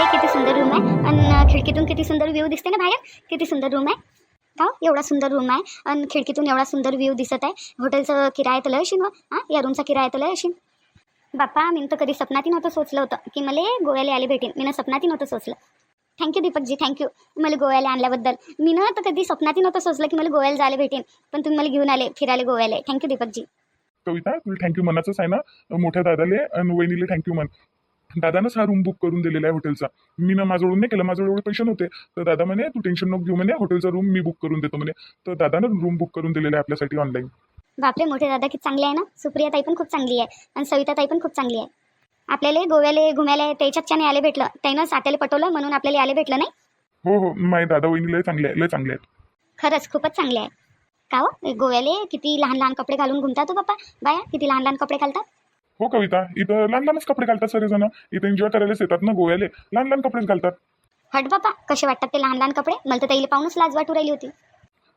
आहे किती सुंदर रूम आहे. आणि खिडकीतून किती सुंदर व्ह्यू दिसते ना बाहेर? किती सुंदर रूम आहे. का? एवढा सुंदर रूम आहे. आणि खिडकीतून एवढा सुंदर व्ह्यू दिसत आहे. हॉटेलचं किराया तर लय असेल हो, हां या रूमचा किराया तर लय असेल बाप्पा मी तर कधी सपनाती नव्हतं सोचलं होतं की मला गोव्याला आले भेटेन. मी सपनाती नव्हतं सोचलं. थँक्यू दीपकजी थँक्यू मला गोव्याला आणल्याबद्दल. मी ना तर कधी स्वप्नातही नव्हतं सोचलं की मला गोव्याला जायला भेटेन. पण तुम्ही मला घेऊन आले फिरायला गोव्याला. थँक्यू दीपकजी. कविता तुला थँक्यू मनाचंच आहे ना? मोठ्या दादाले आणि वहिनीले थँक्यू मन दादानंच हा रूम बुक करून दिलेला आहे हॉटेलचा मी ना माझ्याकडून नाही केलं माझ्याकडे एवढे पैसे नव्हते. तर दादा म्हणे तू टेन्शन नको घेऊ म्हणे हॉटेलचा रूम मी बुक करून देतो म्हणे. तर दादानं रूम बुक करून दिलेला आहे आपल्यासाठी ऑनलाईन बापरे मोठे दादा किती चांगले आहे ना? सुप्रिया ताई पण खूप चांगली आहे आणि सविता ताई पण खूप चांगली आहे. आपल्याला गोव्याला घुमायला त्याच्याच्याने आले भेटलं. त्यानं आत्याला पटवलं म्हणून आपल्याला आले भेटलं नाही? हो हो माझे दादा वहिनी लय चांगले आहे लय चांगले आहेत. खरंच खूपच चांगले आहे. का हो? गोव्याले किती लहान लहान कपडे घालून घुमतात बाप्पा? बाया किती लहान लहान कपडे घालतात हो कविता इथं लहान लहानच कपडे घालतात सगळेजण. इथं एन्जॉय करायलाच येतात ना गोव्याले. लहान लहान कपडेच घालतात. हट बापा कसे वाटतात ते लहान लहान कपडे? मला तर त्याला पाहूनच लाज वाटू राहिली होती.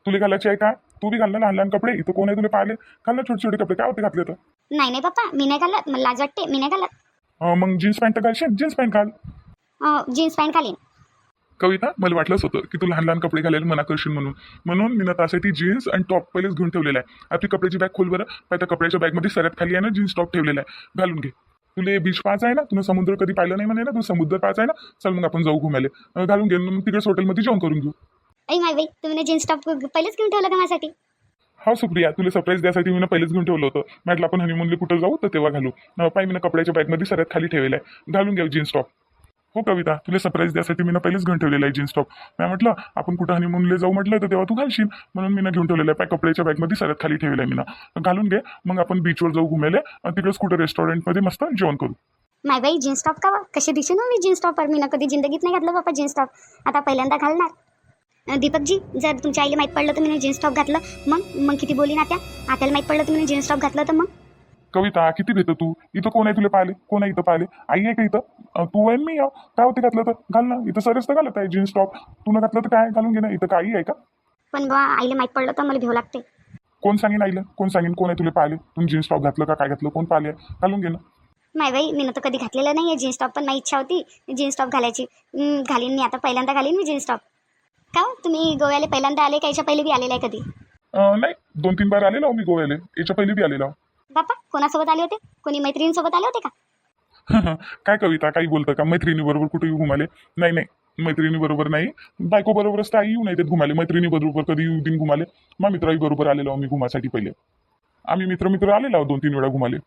तुला घालायचे आहे का? तू बी घाल ना लहान लहान कपडे. इथं कोण आहे तुला पाहिले घाल ना छोटे छोटे कपडे. काय होते घातले तर? नाही नाही बाप्पा मी नाही घालत. मला लाज वाटते मी नाही घालत. अं, मग जीन्स पॅन्ट घालशील? जीन्स पॅन्ट घाल. जीन्स पॅन्ट घालीन. कविता मला वाटलंच होतं की तू लहान लहान कपडे घालायला मना करशील म्हणून. म्हणून मी ना त्यासाठी जीन्स आणि टॉप पहिलेच घेऊन ठेवलेला आहे. आपली कपड्याची बॅग खोल बरं पाय त्या कपड्याच्या बॅगमध्ये सगळ्यात खाली आहे ना जीन्स टॉप ठेवलेला आहे. घालून घे. तुला बीच पाच आहे ना? तुला समुद्र कधी पाहिलं नाही म्हणे ना? तू समुद्र पाच आहे ना? चल मग आपण जाऊ घुमायला. अं, घालून घे. मग तिकडेच हॉटेलमध्ये जेवण करून घेऊ. ऐ माय बाई तुम्ही ना जीन्स टॉप पहिलेच घेऊन ठेवलं का माझ्यासाठी? हा सुप्रिया तुला सरप्राईज द्यासाठी मी पहिलेच घेऊन ठेवलं होतं. म्हटलं आपण हनीमूनला कुठं जाऊ तर तेव्हा घालू. पाय मी ना कपड्याच्या बॅगमध्ये सगळ्यात खाली ठेवलेला आहे. घालून घ्या जीन्स टॉप. हो कविता तुला सरप्राईज द्यासाठी मी ना पहिलेच घेऊन ठेवलेला आहे जीन्स टॉप. मी म्हटलं आपण कुठं हनीमूनले जाऊ म्हटलं तर तेव्हा तू घालशील. म्हणून मी ना घेऊन ठेवलेलं आहे. पाय कपड्याच्या बॅगमध्ये सगळ्यात खाली ठेवलेलं आहे मी ना घालून घे मग आपण बीचवर जाऊ घुमेले आणि तिकडेच कुठं रेस्टॉरंटमध्ये मस्त जेवण करू. माय बाई जीन्स टॉप का कसे कशी ना हो मी जीन्स टॉपर मी ना कधी जिंदगीत नाही घातलं बाबा जीन्स टॉप. आता पहिल्यांदा घालणार. दीपकजी जर तुमच्या आईला माहीत पडलं तर मी जीन्स टॉप घातलं. मग? मग किती बोली ना त्या आत्याला माहीत पडलं तर मी जीन्स टॉप घातलं तर मग? कविता किती भेटतो तू? इथं कोण आहे तुला पाहिले? कोण आहे इथं पाहिले? आई आहे का इथं? तू आहे मी. काय होते घातलं तर? घाल ना. इथं सरस तर घालत आहे जीन्स टॉप. तू न घातलं तर काय? घालून घे ना. इथं काही आहे का? पण बा आईला माहीत पडलं तर मला भेव लागते. कोण सांगेन आईला? कोण सांगेन कोण आहे तुला पाहिले? तू जीन्स टॉप घातलं का? काय घातलं? कोण पाहिले? घालून घे ना. माय बाई मी तर कधी घातलेलं नाही आहे जीन्स टॉप. पण माझी इच्छा होती जीन्स टॉप घालायची. घालीन मी. आता पहिल्यांदा घालीन मी जीन्स टॉप. का हो? तुम्ही गोव्याला पहिल्यांदा आले का? याच्या पहिले बी आलेला आहे कधी? नाही. दोन तीन बार आलेलो मी गोव्याला. याच्या पहिले बी आलेलो बापा कोणासोबत आले होते? कोणी मैत्रिणीसोबत आले होते का? काय कविता काही बोलतं का? मैत्रिणी बरोबर कुठे घुमाले? नाही नाही. मैत्रिणी बरोबर नाही. बायको बरोबरच तर आई येऊ नाही देत घुमाले. मैत्रिणी बरोबर कधी येऊ दिन घुमाले? मग मित्राई बरोबर आलेलो आम्ही घुमासाठी पहिले. आम्ही मित्र मित्र आलेलो आहोत दोन तीन वेळा घुमाले.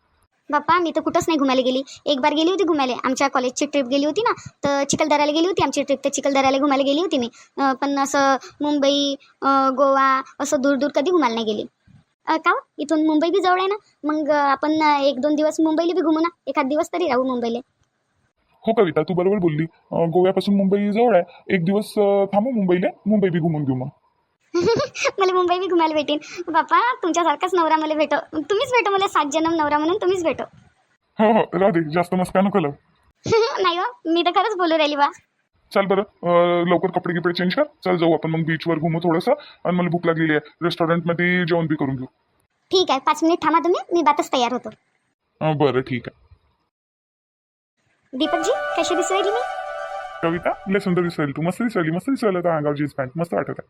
बाप्पा मी तर कुठंच नाही घुमायला गेली. एक बार गेली होती घुमायला. आमच्या कॉलेजची ट्रिप गेली होती ना तर चिखलदऱ्याला गेली होती आमची ट्रिप तर चिखलदऱ्याला घुमायला गेली होती मी. पण असं मुंबई गोवा असं दूर दूर कधी घुमायला नाही गेली. का हो? इथून मुंबई बी जवळ आहे ना? मग आपण एक दोन दिवस मुंबईला बी घुमू ना? एखाद दिवस तरी राहू मुंबईला. हो कविता तू बरोबर बोलली. गोव्यापासून मुंबई जवळ आहे. एक दिवस थांबू मुंबईला? मुंबई बी घुमून घेऊ मग. मला मुंबई बी घुमायला भेटेन. बाप्पा तुमच्यासारखाच नवरा मला भेटो. तुम्हीच भेटो मला सात जन्म नवरा म्हणून तुम्हीच भेटो. हो हो. राहू दे जास्त मस्का नको. नाही हो मी तर खरंच बोलू राहिली बा. चल बरं अं, लवकर कपडे गिपडे चेंज कर. चल जाऊ आपण मग बीचवर घुमू थोडंसं आणि मला भूक लागलेली आहे. रेस्टॉरंटमध्ये जेवण बी करून घेऊ. ठीक आहे पाच मिनिट थांबा तुम्ही. मी बातच तयार होतो. अं, बरं ठीक आहे. दीपकजी कशी दिसू राहिली मी? कविता लय सुंदर दिसली तू. मस्त दिसली मस्त दिसलं तर अंगावर जीन्स पॅन्ट. मस्त वाटत आहे.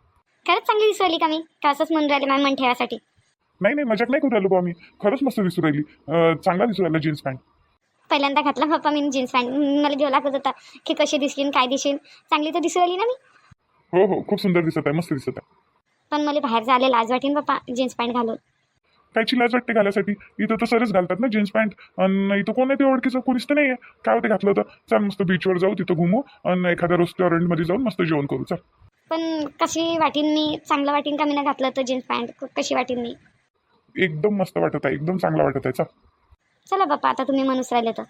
खरंच चांगली दिसू राहिली का मी? का असंच म्हणून राहिले माझ्या मन ठेवासाठी नाही नाही मजाक नाही करू राहिलो बा मी. खरंच मस्त दिसू राहिली. अं, चांगला दिसू राहिला जीन्स पॅन्ट. पहिल्यांदा घातला. बाप्पा मी जीन्स पॅन्ट मला घेऊ लागत होता. की कशी दिसली काय दिसेल. चांगली तर दिसू राहिली ना मी? हो हो खूप सुंदर दिसत आहे. मस्त दिसत आहे. पण मला बाहेर जायला लाज वाटेन बाप्पा जीन्स पॅन्ट घालून. कायची लाज वाटते घालायसाठी? इथं तर सरच घालतात ना जीन्स पॅन्ट. आणि इथं कोण आहे ते ओळखीचं? कोणीच तर नाही आहे काय होते घातलं तर चल मस्त बीचवर जाऊ तिथं घुमू. आणि एखाद्या रेस्टॉरंटमध्ये जाऊन मस्त जेवण करू. चल. पण कशी वाटीन मी? चांगलं वाटीन का मी ना घातलं तर जीन्स पॅन्ट? कशी वाटीन मी? एकदम मस्त वाटत आहे. एकदम चांगला वाटत आहे. चल. चला बाप्पा आता तुम्ही म्हणूच राहिले तर.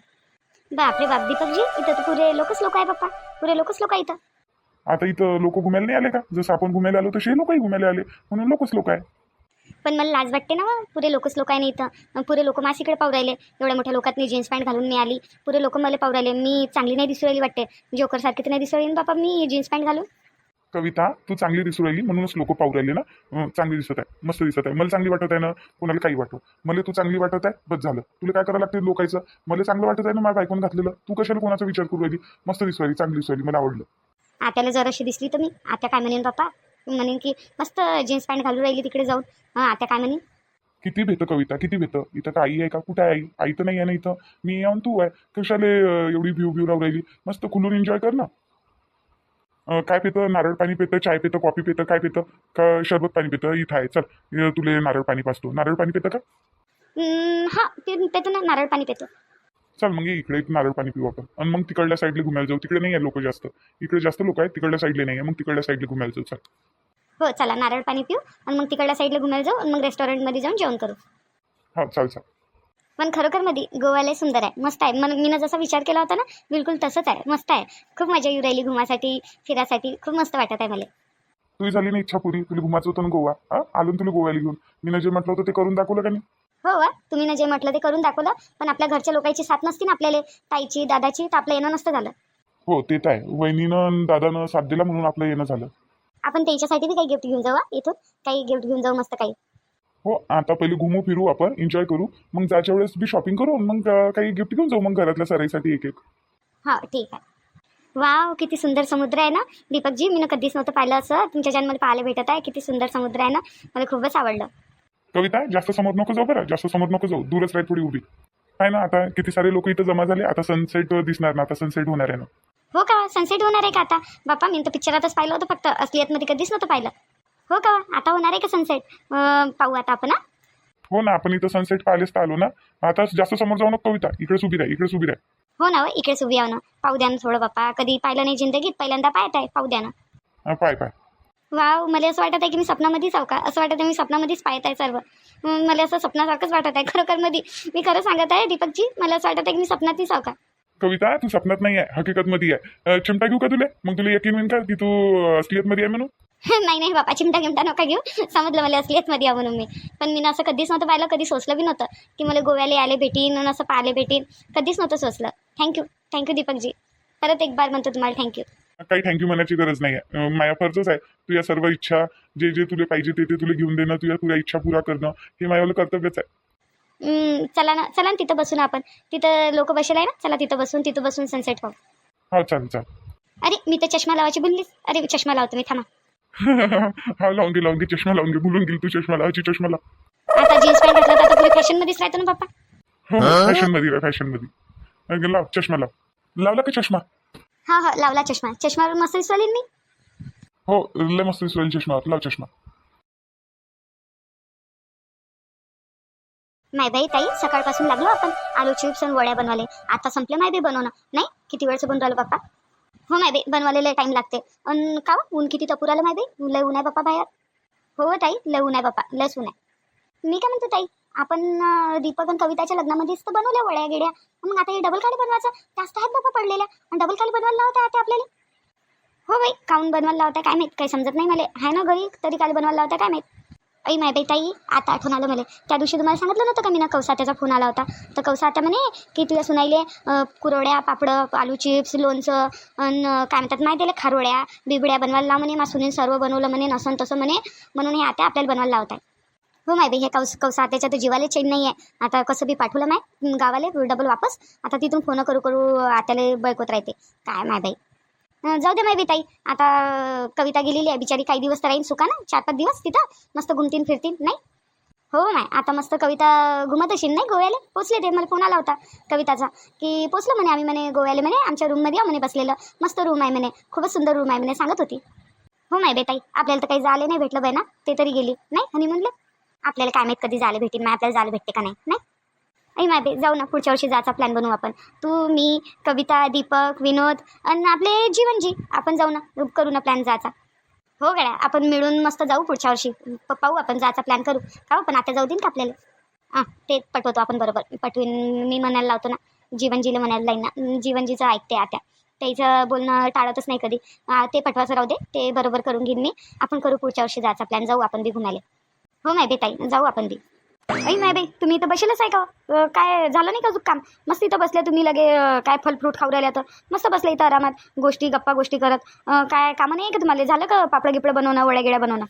बापरे बाप दीपकजी इथं तर पुरे लोकच लोक आहे बाप्पा. पुरे लोकच लोक आहे इथं. आता इथं लोक घुमायला नाही आले का? जसं आपण घुमायला आलो तसे लोकही घुमायला आले. म्हणून लोकच लोक आहे. पण मला लाज वाटते ना मग पुरे लोकच लोक आहे ना इथं. मग पुरे लोक मासीकडे पाहू राहिले. एवढ्या मोठ्या लोकात मी जीन्स पॅन्ट घालून मी आली. पुरे लोक मला पाहू राहिले. मी चांगली नाही दिसू राहिली वाटते. जोकर सारखी तर नाही दिसू राहिली ना बापा मी जीन्स पॅन्ट घालून. कविता तू चांगली दिसू राहिली म्हणूनच लोक पाहू राहिले ना. चांगली दिसत आहे मस्त दिसत आहे. मला चांगली वाटत आहे ना कोणाला काही वाटो. मला तू चांगली वाटत आहे बस झालं. तुला काय करावं लागते लोकांचं? मला चांगलं वाटत आहे ना माझ्या बायकोन घातलेलं. तू कशाला कोणाचा विचार करू राहिली? मस्त दिसू राहिली चांगली दिसू राहिली मला आवडलं. आत्याला जर अशी दिसली तर मी. आत्या काय म्हणेन पप्पा म्हणेन की मस्त जीन्स पॅन्ट घालून राहिली तिकडे जाऊन. हां आत्या काय म्हणेन? किती भेटतं कविता किती भेटतं इथं तर आई आहे का? कुठे आहे आई? आई तर नाही आहे ना इथं. मी आणि तू आहे. कशाले एवढी व्ह्यू व्ह्यू राहू राहिली? मस्त खुलून एन्जॉय कर ना. काय पितं? नारळ पाणी पितं चाय पितं कॉफी पितं काय पितं? का शरबत पाणी पितं? इथं आहे. चल तुले नारळ पाणी पाचतो नारळ पाणी पितं का? हां ते पेतो ना नारळ पाणी पेतो. चल मग इकडे नारळ पाणी पिऊ आपण. आणि मग तिकडल्या साईडला घुमायला जाऊ. तिकडे नाही आहे लोक जास्त. इकडे जास्त लोक आहेत तिकडल्या साईडला नाही आहे मग तिकडल्या साईडला घुमायला जाऊ. चल. हो चला नारळ पाणी पिऊ. आणि मग तिकडल्या साईडला घुमायला जाऊ. आणि मग रेस्टॉरंटमध्ये जाऊन जेवण करू. हा चाल चाल. पण खरोखरमध्ये गोवाला सुंदर आहे. मस्त आहे. मन मी जसा विचार केला होता ना बिलकुल तसंच आहे. मस्त आहे. खूप मजा येऊ राहिली घुमासाठी फिरासाठी. खूप मस्त वाटत आहे मला. तुझी झाली ना इच्छा पुरी. तुला घुमायचं होतं ना गोवा? हा? आलो ना तुला गोव्याला घेऊन. मी जे म्हटलं होतं ते करून दाखवलं का नाही? हो वा. तुम्ही ना जे म्हटलं ते करून दाखवलं. पण आपल्या घरच्या लोकांची साथ नसती ना आपल्याला. ताईची दादाची तर आपलं येणं नसतं झालं. हो ते तर आहे. वहिनीनं आणि दादानं साथ दिला म्हणून आपलं येणं झालं. आपण त्यांच्यासाठी बी काही गिफ्ट घेऊन जाऊ हा, इथून. काही गिफ्ट घेऊन जाऊ मस्त काही. हो आता पहिले घुमू फिरू आपण एन्जॉय करू. मग जायच्या वेळेस बी शॉपिंग करू मग अं, काही गिफ्ट घेऊन जाऊ मग घरातल्या सराईसाठी एक एक हा ठीक आहे. वाव किती सुंदर समुद्र आहे ना? दीपकजी मी कधीच नव्हतं पाहिलं असं. तुमच्या जन्म मला पाहायला भेटत आहे किती सुंदर समुद्र आहे ना? मला खूपच आवडलं. कविता जास्त समोर नको जाऊ बरं. जास्त समोर नको जाऊ. दूरच राहील थोडी उभी. आहे ना आता किती सारे लोक इथं जमा झाले आता सनसेट दिसणार ना आता सनसेट होणार आहे ना. हो का? सनसेट होणार आहे का आता? बाप्पा मी तर पिक्चरातच पाहिलं होतं फक्त. असलियतमध्ये कधीच नव्हतं पाहिलं. हो का? आता होणार आहे का सनसेट पाहू आता आपण हा? हो ना आपण इथं सनसेट पाहिलेच तर आलो ना. आता जास्त समोर जाऊ नको कविता. इकडेच उभी राह इकडेच उभी राह हो ना हो, इकडेच उभी आहो ना. पाहू द्या ना थोडं बाप्पा. कधी पाहिलं नाही जिंदगीत? पहिल्यांदा पाहत आहे. पाहू द्या ना. हा, पाय पाय. वाव मला असं वाटत आहे की मी स्वप्नामध्येच आहो का? असं वाटत आहे मी स्वप्नामध्येच पाहत आहे सर्व. मला असं स्वप्नासारखंच वाटत आहे. खरोखरमध्ये मी खरं सांगत आहे दीपकजी मला असं वाटत आहे की मी स्वप्नातच आहो का? कविता तू स्वप्नात नाही आहे. हकीकत मध्ये आहे चिमटा घेऊ का तुला? मग तुला यकीन होईल का की तू असलियत मध्ये आहे म्हणून. नाही नाही बापा चिमटा गिमटा नका घेऊ. समजलं मला असलीच मध्ये म्हणून मी. पण मी ना असं कधीच नव्हतं पाहिलं कधी सोचलं बी नव्हतं. की मला गोव्याला यायला भेटीन असं पाहायला भेटीन. कधीच नव्हतं सोचलं थँक्यू थँक्यू दीपकजी. परत एक बार म्हणतो तुम्हाला थँक्यू काही थँक्यू म्हणायची गरज नाही आहे अं, माझ्या फर्जच आहे. तुझ्या सर्व इच्छा जे जे तुला पाहिजे ते ते तुला घेऊन देणं तुझ्या तुझ्या इच्छा पुरा करणं हे माझ्यावालं कर्तव्यच आहे. चला ना चला ना तिथं बसून आपण. तिथं लोक बसेल आहे ना? चला तिथं बसून तिथं बसून सनसेट पाहू. हा चालेल चालेल अरे मी तर चष्मा लावायची बोललीस. अरे चष्मा लावतो मी थांबा. हा लावून घे लावून घे चष्मा लावून घे बोलून गेली तू चष्मा लावायची चष्मा लाव. आता जीन्स पॅन्ट घातलं तर आता पुरी फॅशनमध्येच राहतो ना बाप्पा? हो फॅशनमध्ये फॅशनमध्ये. अं, लाव चष्मा लाव. लावला का चष्मा? हा हा लावला चष्मा. चष्मावर मस्त दिसवाली मी? हो लय मस्त दिसू चष्मा लाव चष्मा. माय बाई ताई सकाळपासून लागलो आपण. आलू चिप्स आणि वड्या बनवाले. आता संपले माय बाई बनवणं. नाही? किती वेळचं राहिलं बाप्पा? हो माय बाई बनवायला टाईम लागते. अन का हो? ऊन किती तपूर आलं माय बाई? लय ऊन आहे बाप्पा बाहेर. हो, हो ताई लय ऊन आहे बाप्पा लस ऊन आहे. मी काय म्हणतो ताई आपण दीपक आणि कविताच्या लग्नामध्येच तर बनवल्या वड्या गेड्या. मग आता हे डबल खाली बनवायचं. जास्त आहेत बाप्पा पडलेल्या. आणि डबल खाली बनवायला लावता आता आपल्याला. हो बाई काऊन बनवायला लावता काय माहीत? काही समजत नाही मला. आहे ना घरी? तरी काल बनवायला लावता काय माहीत? ऐ माय बाई ताई आता आठवण आलं मला. त्या दिवशी तुम्हाला सांगितलं नव्हतं का मी ना कवसात्याचा फोन आला होता? तर कवसात्या म्हणे की तुला सुनाईले कुरवड्या पापडं आलू चिप्स लोणचं अन् काय म्हणतात माहिती आहे खारोड्या बिबड्या बनवायला लाव म्हणे मा सुनील सर्व बनवलं म्हणे नसन तसं म्हणे म्हणून हे आता आपल्याला बनवायला लावत आहे हो माय बाई हे कौस कौसात्याच्या तर जीवाला चैन नाही आहे आता कसं बी पाठवलं माय गावाला डबल वापस. आता तिथून फोन करू करू आत्याला बैकवत राहते. काय माय बाई जाऊ दे माय ताई आता कविता गेलेली आहे. बिचारी काही दिवस तर राहीन सुका ना चार पाच दिवस तिथं मस्त घुमतीन फिरतीन नाही? हो माय आता मस्त कविता घुमत असेल नाही गोव्याला? पोचले ते. मला फोन आला होता कविताचा की पोचलं म्हणे आम्ही म्हणे गोव्याला म्हणे. आमच्या रूममध्ये या हो म्हणे बसलेलं. मस्त रूम आहे म्हणे. खूपच सुंदर रूम आहे म्हणे. सांगत होती. हो माय बेताई आपल्याला तर काही झाले नाही भेटलं बाय ना. ते तरी गेली. नाही? आणि म्हणलं आपल्याला काय माहीत कधी जायला भेटेल मग आपल्याला जायला भेटते का नाही? नाही? ऐ माय बे जाऊ ना पुढच्या वर्षी जायचा प्लॅन बनवू आपण. तू मी कविता दीपक विनोद आणि आपले जीवनजी. आपण जाऊ ना करू ना प्लॅन जायचा. हो गड्या आपण मिळून मस्त जाऊ पुढच्या वर्षी. प- पाहू आपण जायचा प्लॅन करू. का पण आता जाऊ देईन का आपल्याला? हां ते पटवतो आपण बरोबर. पटवीन मी म्हणायला लावतो ना जीवनजीला म्हणायला लाईन ना. जीवनजीचं ऐकते आता. त्याचं बोलणं टाळतच नाही कधी. ते पटवाचं राहू दे ते बरोबर करून घेईन मी. आपण करू पुढच्या वर्षी जायचा प्लॅन जाऊ आपण बी घुमायला. हो माय ताई जाऊ आपण बी. ऐ नाही बाई तुम्ही इथं बसेलच आहे का? काय झालं नाही का अजून काम? मस्त इथं बसल्या तुम्ही लगे काय फल फ्रूट खाऊ राहिल्या तर. मस्त बसले इथं आरामात गोष्टी गप्पा गोष्टी करत. काय कामं नाही का तुम्हाला? झालं का पापड गिपडं बनवणं वड्या गिड्या बनवणं?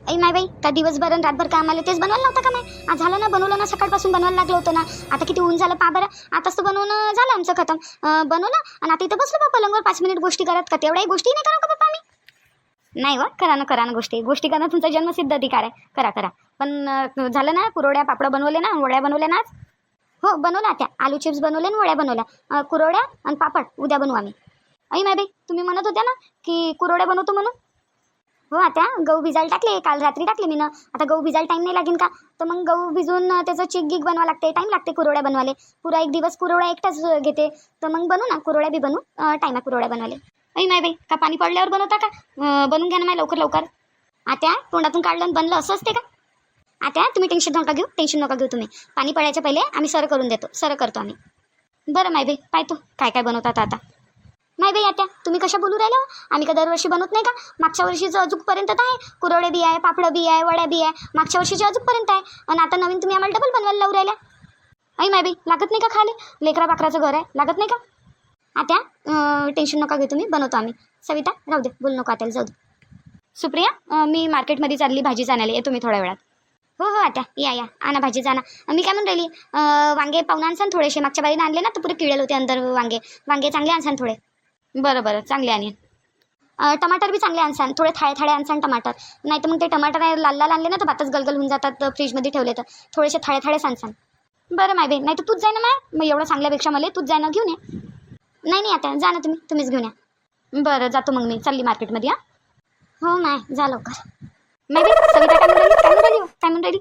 ऐ माय बाई का दिवसभर आणि रातभर काम आले तेच बनवायला नव्हतं का माय आज झालं ना बनवलं ना सकाळपासून बनवायला लागलं होतं ना. आता किती ऊन झालं पा बरं. आताच तर बनवणं झालं आमचं खतम. बनवलं आणि आता इथं बसलो बा पलंगवर पाच मिनिट गोष्टी करत. का तेवढ्याही गोष्टी नाही करा का बाप्पा आम्ही नाही वा करा ना करा ना गोष्टी. गोष्टी करणं तुमचा जन्मसिद्ध अधिकार आहे. करा करा. पण झालं ना कुरोड्या पापडं बनवले ना वड्या बनवल्या ना आज? हो बनवल्या त्या. आलू चिप्स बनवले आणि वड्या बनवल्या. कुरोड्या आणि पापड उद्या बनवू आम्ही. आई माय बाई तुम्ही म्हणत होत्या ना की कुरोड्या बनवतो म्हणून? हो आता गहू भिजायला टाकले काल रात्री टाकले मी ना. आता गहू भिजायला टाईम नाही लागेल का? तर मग गहू भिजून त्याचं चिक गिक बनवा लागते टाईम लागते कुरोड्या बनवाले पुरा एक दिवस कुरोड्या एकटाच घेते. तर मग बनवू ना कुरोड्या बी बनवू टाईम आहे कुरोड्या बनवाले अई माय बाई का पाणी पडल्यावर बनवता का? बनवून घ्या ना माय लवकर लवकर. आता तोंडातून काढलं आणि बनलं असं असते का? आता तुम्ही टेन्शन नका घेऊ टेन्शन नका घेऊ तुम्ही. पाणी पडायच्या पहिले आम्ही सर करून देतो सर करतो आम्ही. बरं मायबाई पाहतो काय काय बनवतात आता? नाही बाई आता तुम्ही कशा बोलू राहिल्या हो? आम्ही का दरवर्षी बनवत नाही का? मागच्या वर्षीचं अजूनपर्यंत आहे. कुरवडे बी आहे पापडं बी आहे वड्या बी आहे. मागच्या वर्षीचे अजूनपर्यंत आहे. आणि आता नवीन तुम्ही आम्हाला डबल बनवायला लावू राहिल्या. आई मायबाई लागत नाही का खाली? लेकरा बाकराचं घर आहे. लागत नाही का? आत्या टेन्शन नका घेऊ तुम्ही बनवतो आम्ही. सविता राहू दे बोल नको आता जाऊ दे. सुप्रिया मी मार्केटमध्ये चालली भाजी आणायला येतो मी थोड्या वेळात. हो हो आता. या या. आणा भाजीच आणा मी काय म्हणून राहिली? वांगे पाहून आणसान थोडेसे. मागच्या बाईने आणले ना तर पुरे किडेल होते अंदर वांगे. वांगे चांगले आणसान थोडे. बरं बरं. चांगले आणीन. टमाटर बी चांगले आणसान थोडे थाळे थाळे आणसान टमाटर. नाही तर मग ते टमाटर लाल लाल आणले ना तर भातच गलगल होऊन जातात फ्रीजमध्ये ठेवले तर. थोडेसे थाळे थाळेच आणसान बरं माय बाई नाही तर तूच जाय ना माय. मग एवढं चांगल्यापेक्षा मला तूच जाय ना घेऊन ये. नाही नाही आता. जा ना तुम्ही. तुम्हीच घेऊन या. बरं जातो मग मी. चालली मार्केटमध्ये हा. हो माय. जा लवकर. बाई सविता काय म्हणून राहिली? काय म्हणून राहिली? हो? काय म्हणून राहिली?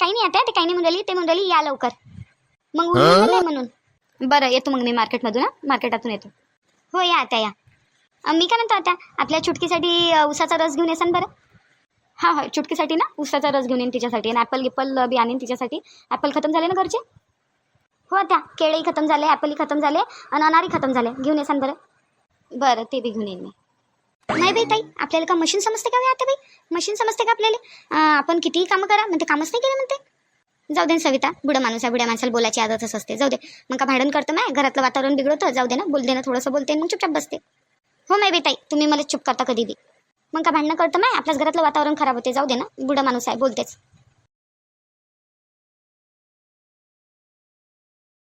काही नाही आता ते काही नाही म्हणून राहिली. ते म्हणून राहिली या लवकर. मग म्हणून. बरं येतो मग मी मार्केटमधून हा? मार्केटातून येतो. हो या आता या. अं, मी काय म्हणतो आता? आपल्या चुटकीसाठी अं, उसाचा रस घेऊन येसान बरं. हां हां चुटकीसाठी ना? उसाचा रस घेऊन येईन तिच्यासाठी. आणि ॲपल गिप्पल बी आणीन तिच्यासाठी. ॲपल खतम झाले ना घरचे? हो त्या केळी खतम झाले ॲपलही खतम झाले आणि अनारी खतम झाले. घेऊन येसान बरं. बरं ते बी घेऊन येईन मी. नाही बाई ताई आपल्याला का मशीन समजते का आता बाई? मशीन समजते का आपल्याला? आपण कितीही कामं करा म्हणते कामच नाही केले म्हणते. जाऊ दे सविता बुडा माणूस आहे बुड्या माणसाला बोलायची आदतच असते. जाऊ दे मग का भांडण करतं माय? घरातलं वातावरण बिघडतं? जाऊ दे ना बोल दे ना थोडंसं बोलते मग चुपचाप बसते. हो माय बाई ताई तुम्ही मला चुप करता कधी बी. मग का भांडणं करतं माय? आपल्याच घरातलं वातावरण खराब होते जाऊ दे ना बुडा माणूस आहे बोलतेच.